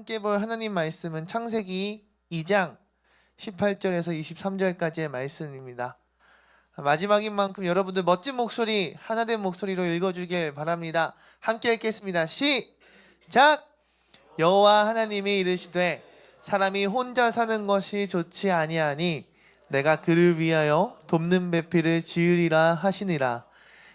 함께 볼 하나님 말씀은 창세기 2장 18절에서 23절까지의 말씀입니다. 마지막인 만큼 여러분들 멋진 목소리 하나된 목소리로 읽어주길 바랍니다. 함께 읽겠습니다. 시작. 여호와 하나님이 이르시되 사람이 혼자 사는 것이 좋지 아니하니 내가 그를 위하여 돕는 배필을 지으리라 하시니라.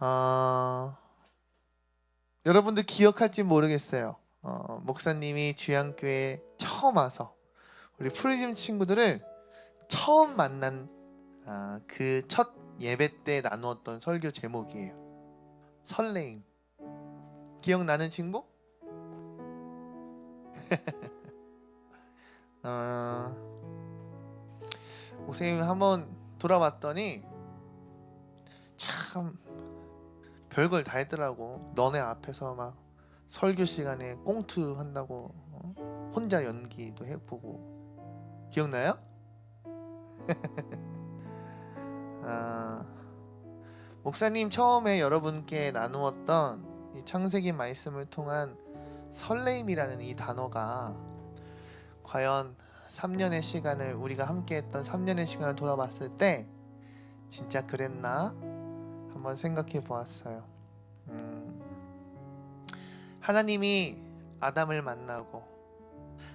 어, 여러분들 기억할지 모르겠어요. 어, 목사님이 주양교회 처음 와서 우리 프리즘 친구들을 처음 만난 아, 그첫 예배 때 나누었던 설교 제목이에요. 설레임. 기억나는 친구? 어, 목사님 한번 돌아봤더니 참 별걸 다 했더라고. 너네 앞에서 막 설교 시간에 꽁투 한다고 어? 혼자 연기도 해보고 기억나요? 아, 목사님 처음에 여러분께 나누었던 이 창세기 말씀을 통한 설레임이라는 이 단어가 과연 3년의 시간을 우리가 함께했던 3년의 시간을 돌아봤을 때 진짜 그랬나 한번 생각해 보았어요. 음, 하나님이 아담을 만나고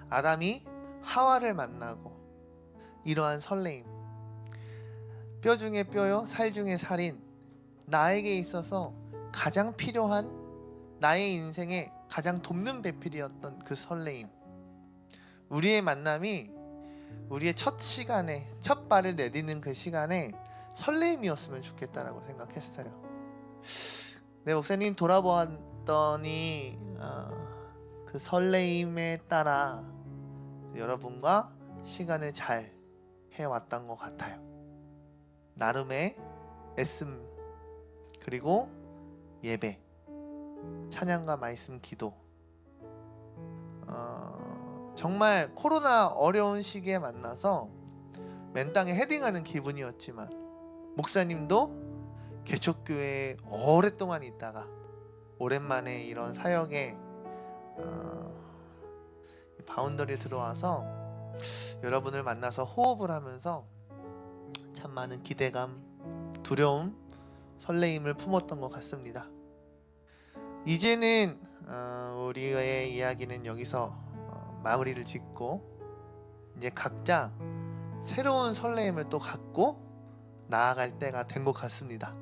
아담이 하와를 만나고 이러한 설레임. 뼈 중에 뼈요 살 중에 살인. 나에게 있어서 가장 필요한 나의 인생에 가장 돕는 배필이었던 그 설레임. 우리의 만남이 우리의 첫 시간에 첫 발을 내딛는 그 시간에 설레임이었으면 좋겠다라고 생각했어요. 네 목사님 돌아보았더니 어, 그 설레임에 따라 여러분과 시간을 잘 해왔던 것 같아요. 나름의 애씀 그리고 예배 찬양과 말씀 기도 어, 정말 코로나 어려운 시기에 만나서 맨 땅에 헤딩하는 기분이었지만 목사님도 개척교회에 오랫동안 있다가 오랜만에 이런 사역에 어, 바운더리 들어와서 여러분을 만나서 호흡을 하면서 참 많은 기대감, 두려움, 설레임을 품었던 것 같습니다. 이제는 어, 우리의 이야기는 여기서 어, 마무리를 짓고 이제 각자 새로운 설레임을 또 갖고 나아갈 때가 된 것 같습니다.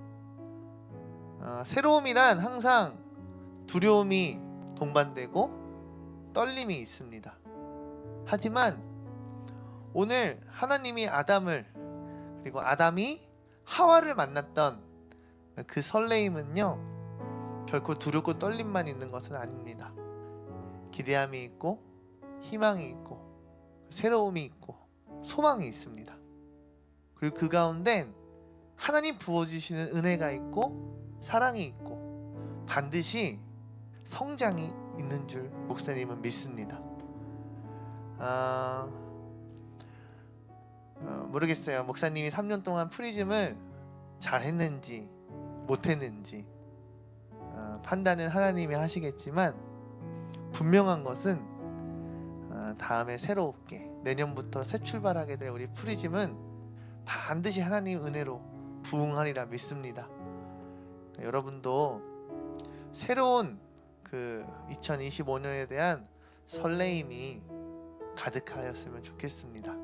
어, 새로움이란 항상 두려움이 동반되고 떨림이 있습니다. 하지만 오늘 하나님이 아담을 그리고 아담이 하와를 만났던 그 설레임은요 결코 두렵고 떨림만 있는 것은 아닙니다. 기대함이 있고 희망이 있고 새로움이 있고 소망이 있습니다. 그리고 그 가운데 하나님 부어주시는 은혜가 있고 사랑이 있고 반드시 성장이 있는 줄 목사님은 믿습니다. 아, 어, 모르겠어요. 목사님이 3년 동안 프리즘을 잘했는지 못했는지 어, 판단은 하나님이 하시겠지만 분명한 것은 어, 다음에 새롭게 내년부터 새 출발하게 될 우리 프리즘은 반드시 하나님 은혜로 부응하리라 믿습니다. 여러분도 새로운 그 2025년에 대한 설레임이 가득하였으면 좋겠습니다.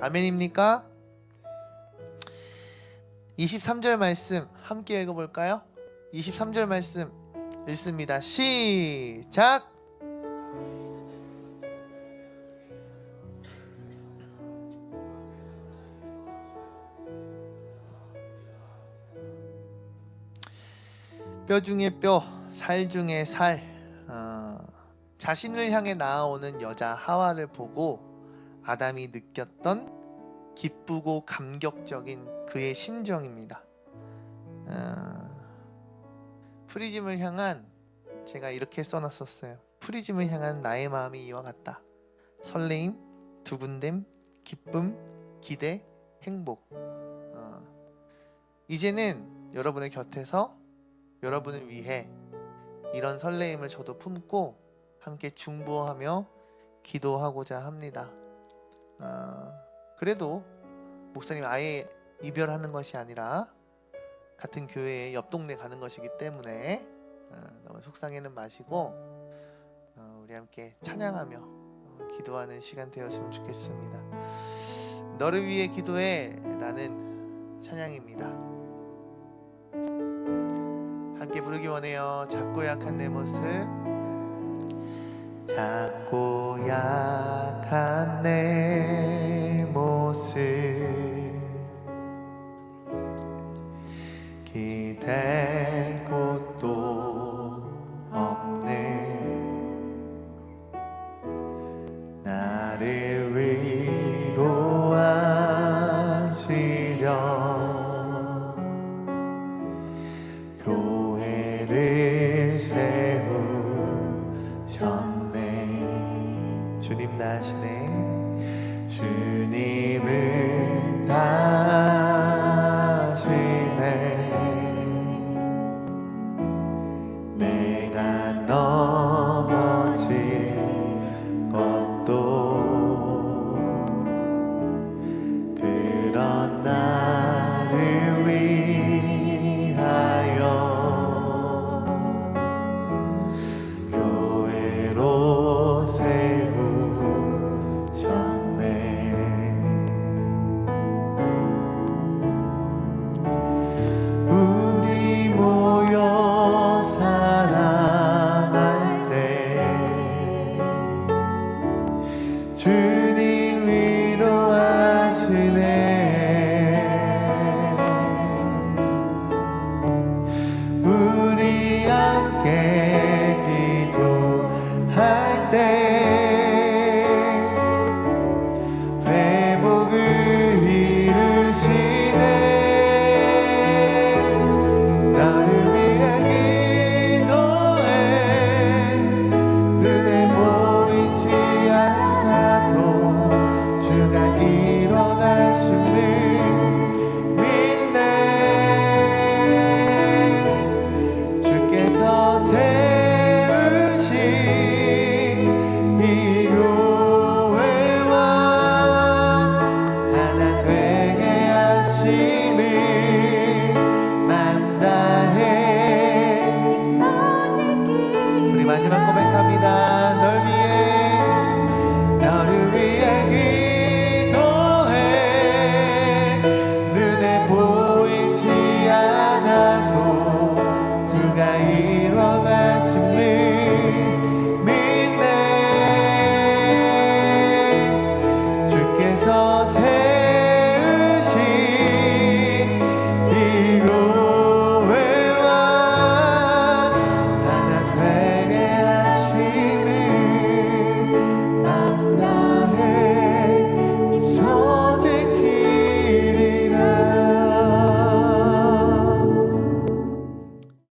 아멘입니까? 23절 말씀 함께 읽어볼까요? 23절 말씀 읽습니다. 시작! 뼈 중에 뼈, 살 중에 살. 어, 자신을 향해 나아오는 여자 하와를 보고 아담이 느꼈던 기쁘고 감격적인 그의 심정입니다. 어, 프리즘을 향한 제가 이렇게 써놨었어요. 프리즘을 향한 나의 마음이 이와 같다. 설레임, 두근댐, 기쁨, 기대, 행복. 어, 이제는 여러분의 곁에서 여러분을 위해 이런 설레임을 저도 품고 함께 중보하며 기도하고자 합니다. 어, 그래도 목사님 아예 이별하는 것이 아니라 같은 교회에 옆 동네 가는 것이기 때문에 어, 너무 속상해는 마시고 어, 우리 함께 찬양하며 어, 기도하는 시간 되었으면 좋겠습니다. 너를 위해 기도해라는 찬양입니다. 부르기 원해요. 작고 약한 내 모습. 작고 약한 내 모습. 기댈 곳도 없네. 나를